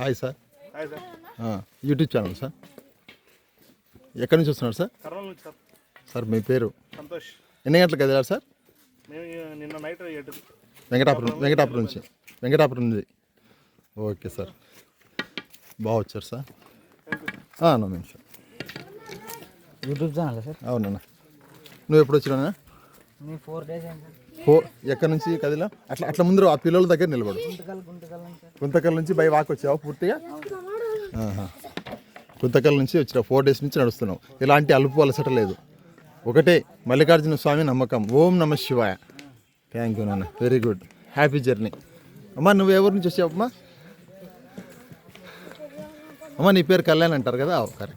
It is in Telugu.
Hi sir. Sir. YouTube channel sir. ఎక్కడి నుంచి వస్తున్నారు సార్? సార్. సార్ మీ పేరు? సంతోష్. ఎన్ని గంటలకు కదిలారు సార్? నిన్న నైట్ వెంకటాపురం వెంకటాపురం నుంచి. వెంకటాపురం నుంచి. Okay sir. బాగా వచ్చారు సార్. ఆ, నో నిమిషం యూట్యూబ్ ఛానల్ సార్. అవునన్నా. నువ్వు ఎప్పుడు వచ్చినా ఫో ఎక్కడి నుంచి కదిలా? అట్లా అట్లా ముందు ఆ పిల్లల దగ్గర నిలబడు. గుంతకల్ నుంచి. బై వాక్ వచ్చావా పూర్తిగా. గుంతకల్ నుంచి వచ్చిన ఫోర్ డేస్ నుంచి నడుస్తున్నావు. ఎలాంటి అలుపు అలసట లేదు. ఒకటే మల్లికార్జున స్వామి నమ్మకం. ఓం నమ శివాయ. థ్యాంక్ యూ నాన్న. వెరీ గుడ్ హ్యాపీ జర్నీ అమ్మా నువ్వు ఎవరి నుంచి వచ్చావమ్మా అమ్మా? నీ పేరు కళ్యాణ్ అంటారు కదా? కరెక్ట్